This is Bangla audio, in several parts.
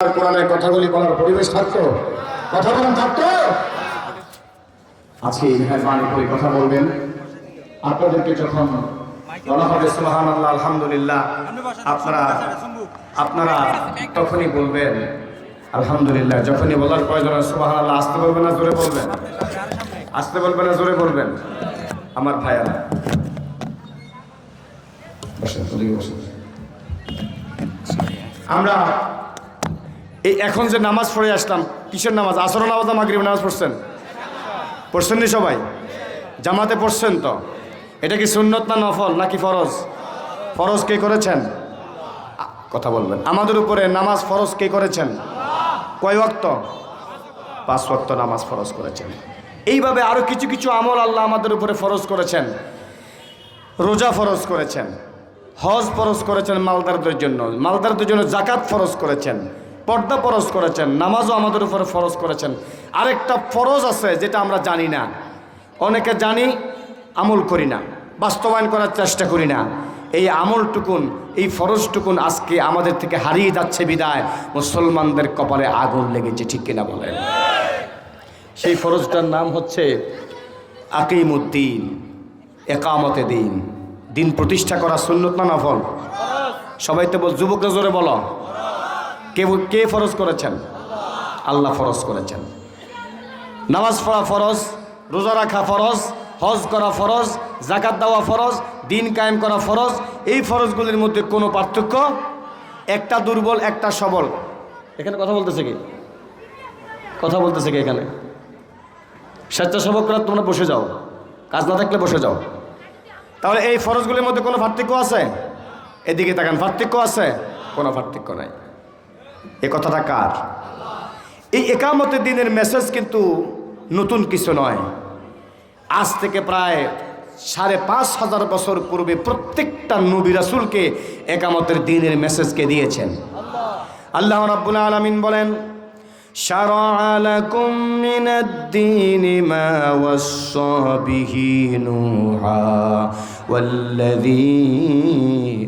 কোরআনের কথাগুলি বলার পরিবেশ থাকতো? কথা বলেন থাকতো? আজকে মেহরবানি করে কথা বলবেন। আপনাদেরকে যখন বলা হবে আল্লাহ আলহামদুলিল্লাহ, আপনারা আপনারা তখনই বলবেন, আলহামদুলিল্লাহ, যখনই বলার প্রয়োজন সুবাহান আল্লাহ আসতে বলবেন না, জোরে বলবেন? আসতে বলবেন না, জোরে বলবেন? আমার ভাইয়ারা। আমরা এই এখন যে নামাজ পড়ে আসলাম, কিসের নামাজ? আসর নামাজ মাগরিব নামাজ পড়ছেন? পড়ছেন নি সবাই? জামাতে পড়ছেন তো? এটা কি সুন্নত না নফল নাকি ফরজ? ফরজ কে করেছেন? কথা বলবেন। আমাদের উপরে নামাজ ফরজ কে করেছেন? কয় ওয়াক্ত? পাঁচ ওয়াক্ত নামাজ ফরজ করেছেন। এইভাবে আরও কিছু কিছু আমল আল্লাহ আমাদের উপরে ফরজ করেছেন। রোজা ফরজ করেছেন। হজ ফরজ করেছেন মালদারদের জন্য। মালদারদের জন্য জাকাত ফরজ করেছেন। পর্দা ফরজ করেছেন, নামাজও আমাদের উপরে ফরজ করেছেন। আরেকটা ফরজ আছে যেটা আমরা জানি না। অনেকে জানি, আমল করি না, বাস্তবায়ন করার চেষ্টা করি না। এই আমলটুকুন, এই ফরজটুকুন আজকে আমাদের থেকে হারিয়ে যাচ্ছে বিদায়। মুসলমানদের কপালে আগুন লেগেছে, ঠিক কিনা বলেন? সেই ফরজটার নাম হচ্ছে আকিমুদ্দিন, একামতে দিন। দিন প্রতিষ্ঠা করা সুন্নত না নফল? সবাই তো বল যুবকরা জোরে বলো। কে কে ফরজ করেছেন? আল্লাহ ফরজ করেছেন। নামাজ পড়া ফরজ, রোজা রাখা ফরজ, হজ করা ফরজ জাকাত দেওয়া ফরজ, দিন কায়েম করা ফরজ, এই ফরজগুলির মধ্যে কোনো পার্থক্য? একটা দুর্বল, একটা সবল। এখানে কথা বলতেছে কি? কথা বলতেছে কি এখানে? স্বেচ্ছাসেবকরা তোমরা বসে যাও। কাজ না থাকলে বসে যাও। তাহলে এই ফরজগুলির মধ্যে কোনো পার্থক্য আছে? এদিকে তাকান, পার্থক্য আছে? কোনো পার্থক্য নাই। এ কথাটা কার এই একামতের দিনের মেসেজ কিন্তু নতুন কিছু নয় আজ থেকে প্রায় সাড়ে পাঁচ হাজার বছর পূর্বে প্রত্যেকটা নবী রাসুলকে একামতের দিনের মেসেজকে দিয়েছেন আল্লাহ রাব্বুল আলামিন বলেন شرع لكم من الدين ما وصى به نوحا والذي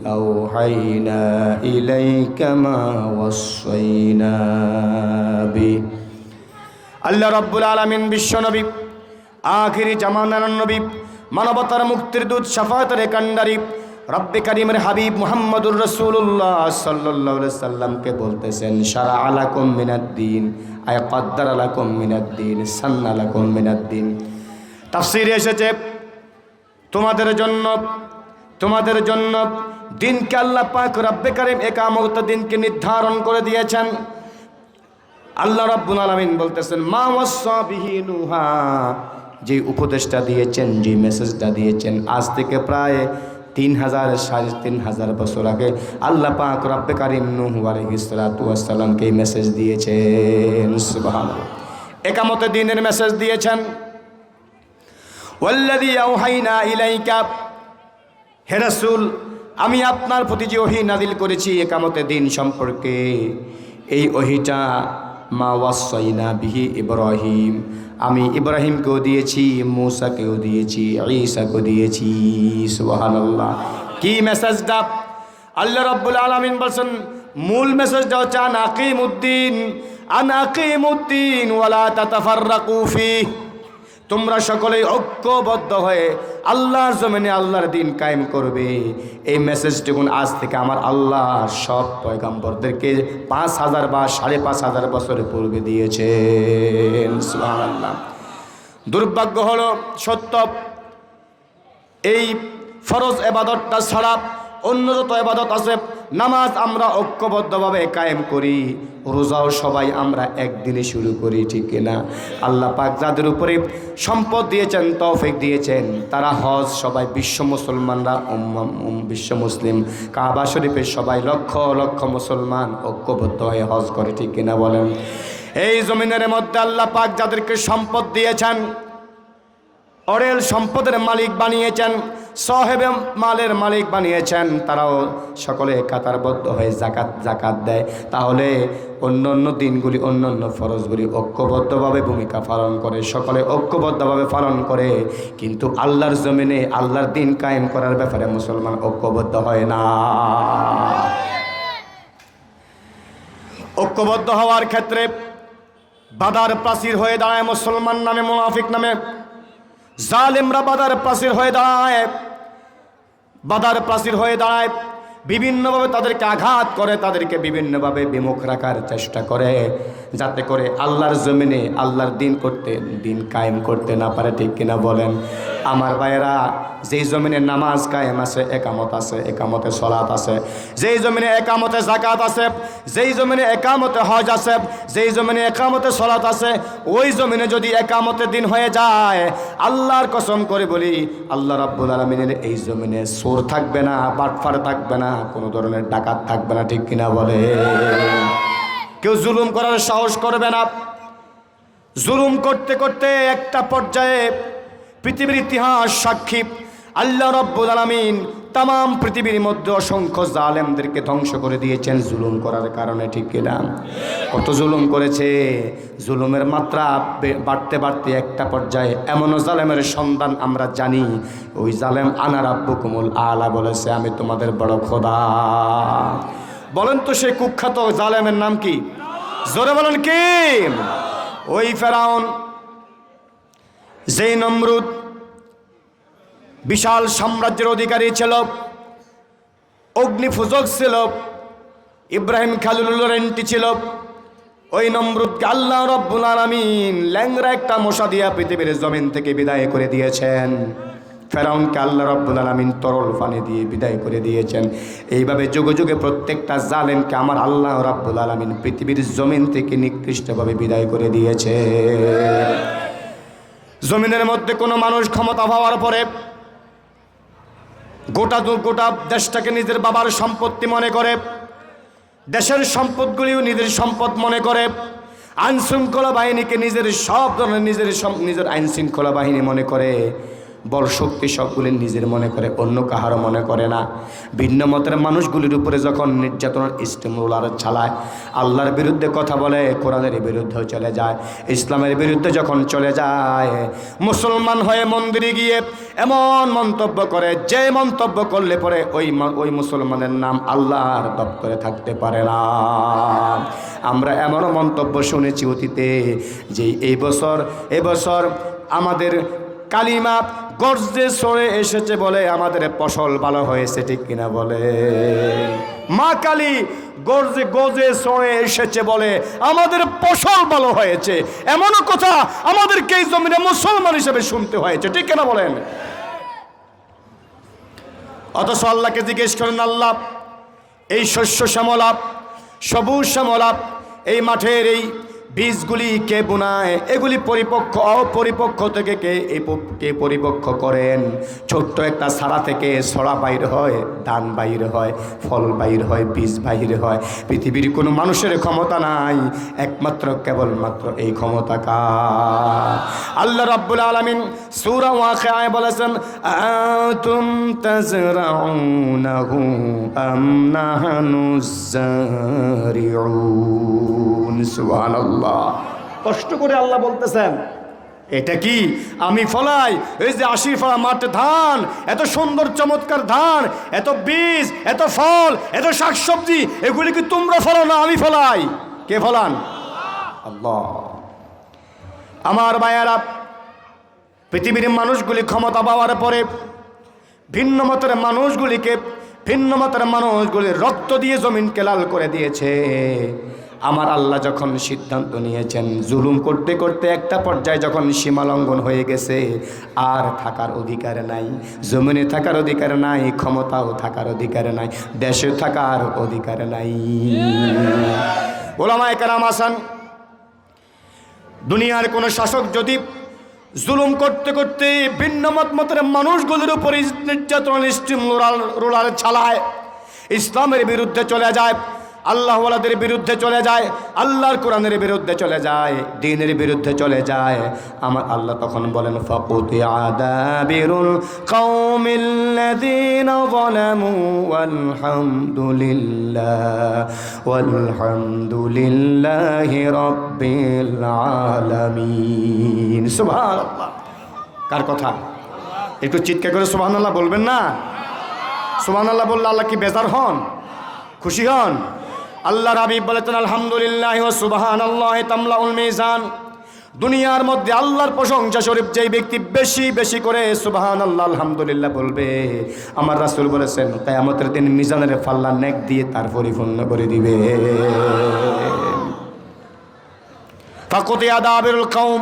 أوحينا إليك ما وصينا به আল্লাহ রব্বুল আলমিন বিশ্বনবী আখিরি জামানার নবী মানবতার মুক্তির দূত সাফাতের কান্ডারি রব্বে করিমের হাবিব মুহাম্মদুর রসুল্লাহ সাল্লাহ সাল্লামকে বলতেছেন সারা আলাকুম মিনাদ্দিন আয় কদ্দার আলাকুম মিনাদ্দিন সান্না আলাকুম মিনাদ্দিন তাফসিরে এসেছে তোমাদের জন্য তোমাদের জন্য দিনকে আল্লাহ পাক রব্বে করিম একামত দিনকে নির্ধারণ করে দিয়েছেন। আল্লাহ রাব্বুল আলামিন বলতেছেন, মা নুহা। যে উপদেশটা দিয়েছেন, যে মেসেজটা দিয়েছেন, আজ থেকে প্রায় তিন হাজার, সাড়ে তিন হাজার বছর আগে আল্লাহ পাক রব্বে কারিম নুহু আলাইহিস সালাতু ওয়াস সালামকে এই মেসেজ দিয়েছেন। একামতে দিনের মেসেজ দিয়েছেন। ইলাইকা। হে আমি আপনার প্রতি যে ওহি নাদিল করেছি একামতে দিন সম্পর্কে, এই ওহিটা মা ওয়াসাইনা বিহি ইব্রাহিম। আমি ইব্রাহিমকেও দিয়েছি, মূসাকেও দিয়েছি, ঈসাকেও দিয়েছি, সুবহানাল্লাহ। কি মেসেজটা? আল্লাহ রাব্বুল আলামিন বলছেন, মূল মেসেজটা হচ্ছে, আন আকিমুদ্দিন আন আকিমুদ্দিন ওয়ালা তাতাফাররাকু ফিহি তোমরা সকলেই ঐক্যবদ্ধ হয়ে আল্লাহর জমিনে আল্লাহর দিন কায়েম করবে। এই মেসেজটুকুন আজ থেকে আমার আল্লাহ সব পয়গাম্বরদেরকে পাঁচ হাজার বা সাড়ে পাঁচ হাজার বছরের পূর্বে সুবহানাল্লাহ। দুর্ভাগ্য হলো, সত্য, এই ফরজ এবাদতটা ছাড়া অন্য যত এবাদত আছে। নামাজ আমরা ঐক্যবদ্ধভাবে কায়েম করি, রোজাও সবাই আমরা একদিনে শুরু করি, ঠিক কিনা আল্লাহ পাক যাদের উপরে সম্পদ দিয়েছেন, তৌফিক দিয়েছেন, তারা হজ সবাই বিশ্ব মুসলমানরা বিশ্ব মুসলিম। কাবা শরীফের সবাই লক্ষ লক্ষ মুসলমান ঐক্যবদ্ধ হয়ে হজ করে, ঠিক কিনা বলেন? এই জমিনের মধ্যে আল্লাহ পাক যাদেরকে সম্পদ দিয়েছেন, অরেল সম্পদের মালিক বানিয়েছেন সহেবে মালের মালিক বানিয়েছেন, তারাও সকলে কাতারবদ্ধ হয়ে জাকাত জাকাত দেয়। তাহলে অন্য অন্য দিনগুলি অন্য অন্য ফরজগুলি ঐক্যবদ্ধভাবে ভূমিকা পালন করে, সকলে ঐক্যবদ্ধভাবে পালন করে। কিন্তু আল্লাহর জমিনে আল্লাহর দিন কায়েম করার ব্যাপারে মুসলমান ঐক্যবদ্ধ হয় না। ঐক্যবদ্ধ হওয়ার ক্ষেত্রে বাদার প্রাচীর হয়ে দাঁড়ায় মুসলমান নামে, মুনাফিক নামে। জালেমরা বাদার প্রাচীর হয়ে দাঁড়ায় বাদার প্রাচীর হয়ে দাঁড়ায়। বিভিন্নভাবে তাদেরকে আঘাত করে, তাদেরকে বিভিন্নভাবে বিমুখ রাখার চেষ্টা করে, যাতে করে আল্লাহর জমিনে আল্লাহর দিন করতে, দিন কায়েম করতে না পারে, ঠিক কিনা বলেন? আমার ভাইয়েরা, যেই জমিনে নামাজ কায়েম আছে, একামত আছে, একামতে সলাত আছে, যেই জমিনে একামতে জাকাত আছে, যেই জমিনে একামতে হজ আছে, যেই জমিনে একামতে সলাত আছে, ওই জমিনে যদি একামতে দিন হয়ে যায়, আল্লাহর কসম করে বলি, আল্লাহ রাব্বুল আলমিনের এই জমিনে সোর থাকবে না, বাটফার থাকবে না কোনো ধরনের ডাকাত থাকবে না, ঠিক কিনা বলে? কেউ জুলুম করার সাহস করবে না। জুলুম করতে করতে একটা পর্যায়ে পৃথিবীর ইতিহাস সাক্ষী। আল্লাহ রব্বুল আলমিন তাম পৃথিবীর মধ্যে অসংখ্য জালেমদেরকে ধ্বংস করে দিয়েছেন জুলুম করার কারণে, ঠিক কিনা কত জুলুম করেছে? জুলুমের মাত্রা বাড়তে বাড়তে একটা পর্যায়ে এমনও জালেমের সন্ধান আমরা জানি। ওই জালেম আনার আব্বু কুমুল আলা বলেছে, আমি তোমাদের বড় খোদা। বলেন তো সেই কুখ্যাত জালেমের নাম কি? জোরে বলেন কি? ওই ফেরাউন, যেই নমরুদ বিশাল সাম্রাজ্যের অধিকারী ছিল অগ্নিফুজক ছিল, ইব্রাহিম খালুল রেন্টি ছিল। ওই নমরুদকে আল্লাহ রব্বুল আলমিন ল্যাংরা একটা মশা দিয়া পৃথিবীর জমিন থেকে বিদায় করে দিয়েছেন। ফেরাউনকে আল্লাহ রব্বুল আলমিন তরল পানি দিয়ে বিদায় করে দিয়েছেন। এইভাবে যুগে যুগে প্রত্যেকটা জালেমকে আমার আল্লাহ রব্বুল আলমিন পৃথিবীর জমিন থেকে নিকৃষ্টভাবে বিদায় করে দিয়েছে। জমিনের মধ্যে কোনো মানুষ ক্ষমতা পাওয়ার পরে গোটা গোটা দেশটাকে নিজের বাবার সম্পত্তি মনে করে, দেশের সম্পদগুলিও নিজের সম্পদ মনে করে, আইনশৃঙ্খলা বাহিনীকে নিজের সব ধরনের নিজের নিজের আইনশৃঙ্খলা বাহিনী মনে করে। বল শক্তি সবগুলি নিজের মনে করে, অন্য কাহারও মনে করে না। ভিন্ন মতের মানুষগুলির উপরে যখন নির্যাতনের ইস্টেমুলার চালায়, আল্লাহর বিরুদ্ধে কথা বলে, কোরআনের বিরুদ্ধেও চলে যায়, ইসলামের বিরুদ্ধে যখন চলে যায়, মুসলমান হয়ে মন্দিরে গিয়ে এমন মন্তব্য করে, যে মন্তব্য করলে পরে ওই ওই মুসলমানের নাম আল্লাহর দপ্তরে থাকতে পারে না। আমরা এমনও মন্তব্য শুনেছি অতীতে যে এই বছর এবছর আমাদের কালিমা গর্জে সরে এসেছে বলে আমাদের ফসল ভালো হয়েছে, ঠিক কিনা বলে? মা কালী গর্জে গজে সরে এসেছে বলে আমাদের ফসল ভালো হয়েছে। এমনও কথা আমাদেরকে এই জমিনে মুসলমান হিসেবে শুনতে হয়েছে, ঠিক কিনা বলেন? অথচ আল্লাহকে জিজ্ঞেস করেন, আল্লাহ, এই শস্য শ্যামলাপ, সবুজ শ্যামলাপ, এই মাঠের এই বীজগুলি কে বোনায়? এগুলি পরিপক্ষ অপরিপক্ষ থেকে কে কে পরিপক্ষ করেন? ছোট্ট একটা সারা থেকে ছড়া বাইর হয়, ধান বাইর হয়, ফল বাইর হয়, বীজ বাইর হয়। পৃথিবীর কোনো মানুষের ক্ষমতা নাই, একমাত্র, কেবলমাত্র এই ক্ষমতা কার? আল্লাহ রাব্বুল আলামিন সূরা ওয়াকিআয় বলেছেন, আতুম তাজরাউনাহু আম নাহনু সুবহানাল্লাহ। কষ্ট করে আল্লাহ বলতেছেন এটা কি? আমি ফলাই এই যে আশি ফলা মাঠে ধান এত সুন্দর চমৎকার ধান এত বীজ এত ফল এত শাকসবজি এগুলি কি তোমরা ফলো না আমি ফলাই? কে ফলান? আল্লাহ। আমার মায়েরা পৃথিবীর মানুষগুলি ক্ষমতা পাওয়ার পরে ভিন্ন মতের মানুষগুলিকে ভিন্ন মতের মানুষগুলি রক্ত দিয়ে জমিনকে লাল করে দিয়েছে। আমার আল্লাহ যখন সিদ্ধান্ত নিয়েছেন, জুলুম করতে করতে একটা পর্যায়ে যখন সীমা লঙ্ঘন হয়ে গেছে, আর থাকার অধিকার নাই, জমিনে থাকার অধিকার নাই, ক্ষমতাও থাকার অধিকার নাই, দেশে থাকার অধিকার নাই। ওলামায় কারাম আসান দুনিয়ার কোনো শাসক যদি জুলুম করতে করতে ভিন্ন মত মতের মানুষগুলোর উপরে নির্যাতন রোলার চালায়, ইসলামের বিরুদ্ধে চলে যায় আল্লাহওয়ালাদের বিরুদ্ধে চলে যায়, আল্লাহর কোরআনের বিরুদ্ধে চলে যায়, দিনের বিরুদ্ধে চলে যায়। আমার আল্লাহ তখন বলেন, ফাকুতি আদাবিরুল কওমিল্লাযীনা যালামু ওয়ালহামদুলিল্লাহ, ওয়ালহামদুলিল্লাহি রাব্বিল আলামিন। সুবহানাল্লাহ। কার কথা? একটু চিৎকার করে সুবহানাল্লাহ বলবেন না? সুবহানাল্লাহ বললে আল্লাহ কি বেজার হন? খুশি হন? আল্লাহ রাবিব বলেছেন, আলহামদুলিল্লাহ ও সুবাহান আল্লাহ তামলাউল মিজান। দুনিয়ার মধ্যে আল্লাহর প্রশংসা শরীফ যেই ব্যক্তি বেশি বেশি করে সুবাহান আল্লাহ আলহামদুলিল্লাহ বলবে। আমার রাসূল বলেছেন, কিয়ামতের দিন মিজানের ফাল্লা নেক দিয়ে তার পরিপূর্ণ করে দিবে। ফাকুতি আদাবিরুল কওম।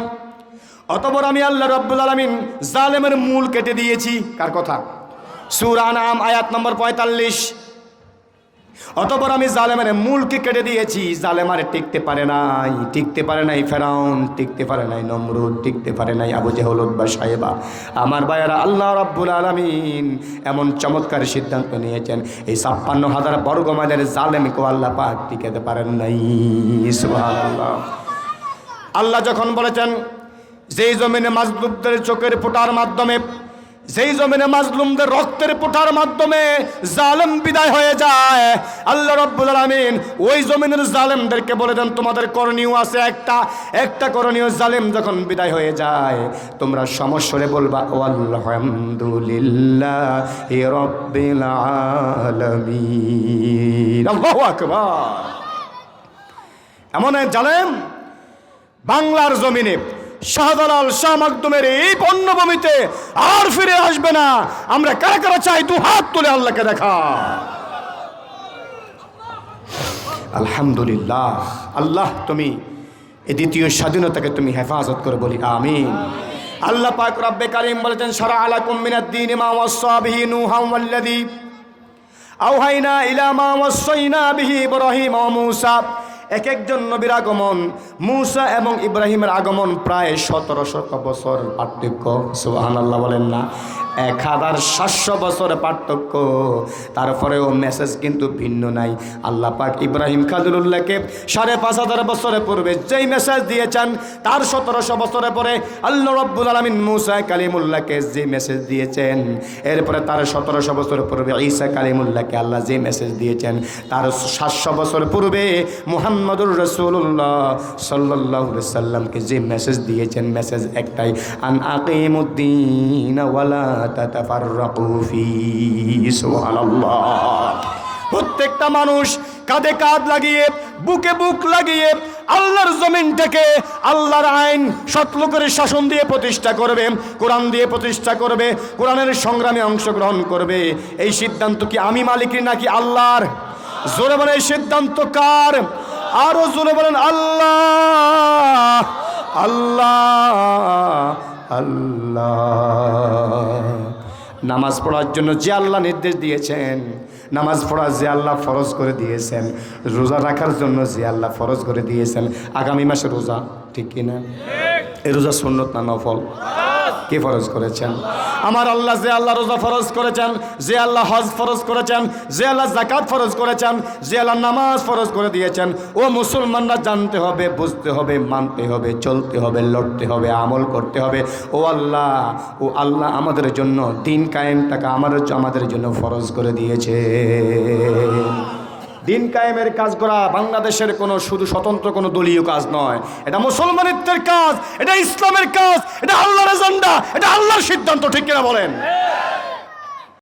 অতপর আমি আল্লাহ রাব্বুল আলামিন জালেমের মূল কেটে দিয়েছি। কার কথা? সূরা নাম আয়াত নম্বর পঁয়তাল্লিশ। অতপর আমি জালেমের মূলকে কেটে দিয়েছি। জালেম আর টিকতে পারে নাই, টিকতে পারে নাই ফেরাউন, টিকতে পারে নাই নমরুদ, টিকতে পারে নাই আবু জেহলত বা সাহেবা আমার ভাইয়েরা, আল্লাহ রাব্বুল আলামিন এমন চমৎকার সিদ্ধান্ত নিয়েছেন, এই ছাপ্পান্ন হাজার বর্গ মাইলের জালেমকেও আল্লাহ পাক টিকাতে পারেন নাই। আল্লাহ যখন বলেছেন, যেই জমিনে মাজলুমদের চোখের ফোটার মাধ্যমে যেই জমিনে মাজলুমদের রক্তের ফোটার মাধ্যমে জালেম বিদায় হয়ে যায়, আল্লাহ রব্বুল আলামিন ওই জমিনের জালেমদেরকে বলে দেন, তোমাদের করণীয় আছে একটা। একটা করণীয়, জালেম যখন বিদায় হয়ে যায়, তোমরা সমস্যরে বলবা ও আলহামদুলিল্লাহ রব্বিল আলামিন। এমন এক জালেম বাংলার জমিনে শাহজালাল শাহ মাকদুমের এই পণ্যভূমিতে আর ফিরে আসবে না। আমরা কারা কারা চাই? দু হাত তুলে আল্লাহকে দেখা। আলহামদুলিল্লাহ। আল্লাহ, তুমি এই দ্বিতীয় স্বাধীনতাকে তুমি হেফাজত করে বলি, আমিন। আল্লাহ পাক রব্বে কারিম বলেছেন, সারা আলাকুম মিনাদ দ্বীন মা ওয়াসা বিহি নূহা ওয়াল্লাযী আওহাইনা ইলা মা ওয়াসাইনা বিহি ইব্রাহিম ওয়া মূসা। এক একজন নবীর আগমন, মূসা এবং ইব্রাহিমের আগমন প্রায় সতেরো শত বছর পার্থক্য। সুবহানাল্লাহ বলেন না, এক হাজার সাতশো বছর পার্থক্য। তারপরেও মেসেজ কিন্তু ভিন্ন নাই। আল্লাহ পাক ইব্রাহিম খাজুল্লাহকে সাড়ে পাঁচ হাজার বছরের পূর্বে যেই মেসেজ দিয়েছেন, তার সতেরোশো বছরের পরে আল্লাহ রব্বুল আলমিন মুসা কালিমুল্লাহকে যে মেসেজ দিয়েছেন, এরপরে তার সতেরোশো বছর পূর্বে ঈসা কালিমুল্লাহকে আল্লাহ যে মেসেজ দিয়েছেন, তার সাতশো বছর পূর্বে মুহাম্মদুর রসুল্লাহ সাল্লাহ সাল্লামকে যে মেসেজ দিয়েছেন মেসেজ একটাই, আন আকিমুদ্দিন ওয়ালা প্রত্যেকটা মানুষ কাঁধে কাঁধ লাগিয়ে, বুকে বুক লাগিয়ে আল্লাহর জমিন থেকে আল্লাহর আইন সৎলোকের শাসন দিয়ে প্রতিষ্ঠা করবে, কোরআন দিয়ে প্রতিষ্ঠা করবে, কোরআনের সংগ্রামে অংশগ্রহণ করবে। এই সিদ্ধান্ত কি আমি মালিকের নাকি আল্লাহর? জোরে বলে সিদ্ধান্ত কার? আরও জোরে বলেন আল্লাহ আল্লাহ আল্লাহ। নামাজ পড়ার জন্য যে আল্লাহ নির্দেশ দিয়েছেন নামাজ পড়া যে আল্লাহ ফরজ করে দিয়েছেন রোজা রাখার জন্য যে আল্লাহ ফরজ করে দিয়েছেন আগামী মাসে রোজা ঠিক কিনা? এই রোজা সুন্নত না নফল? কে ফরজ করেছেন? আমার আল্লাহ যে আল্লাহ রোজা ফরজ করেছেন, যে আল্লাহ হজ ফরজ করেছেন, যে আল্লাহ জাকাত ফরজ করেছেন, যে আল্লাহ নামাজ ফরজ করে দিয়েছেন, ও মুসলমানরা জানতে হবে, বুঝতে হবে, মানতে হবে, চলতে হবে, লড়তে হবে, আমল করতে হবে। ও আল্লাহ ও আল্লাহ আমাদের জন্য দিন কায়েমটাকে আমাদের আমাদের জন্য ফরজ করে দিয়েছে। দিন কায়েমের কাজ করা বাংলাদেশের কোনো শুধু স্বতন্ত্র কোনো দলীয় কাজ নয়। এটা মুসলমানিত্বের কাজ, এটা ইসলামের কাজ, এটা আল্লাহর এজেন্ডা এটা আল্লাহর সিদ্ধান্ত, ঠিক কিনা বলেন?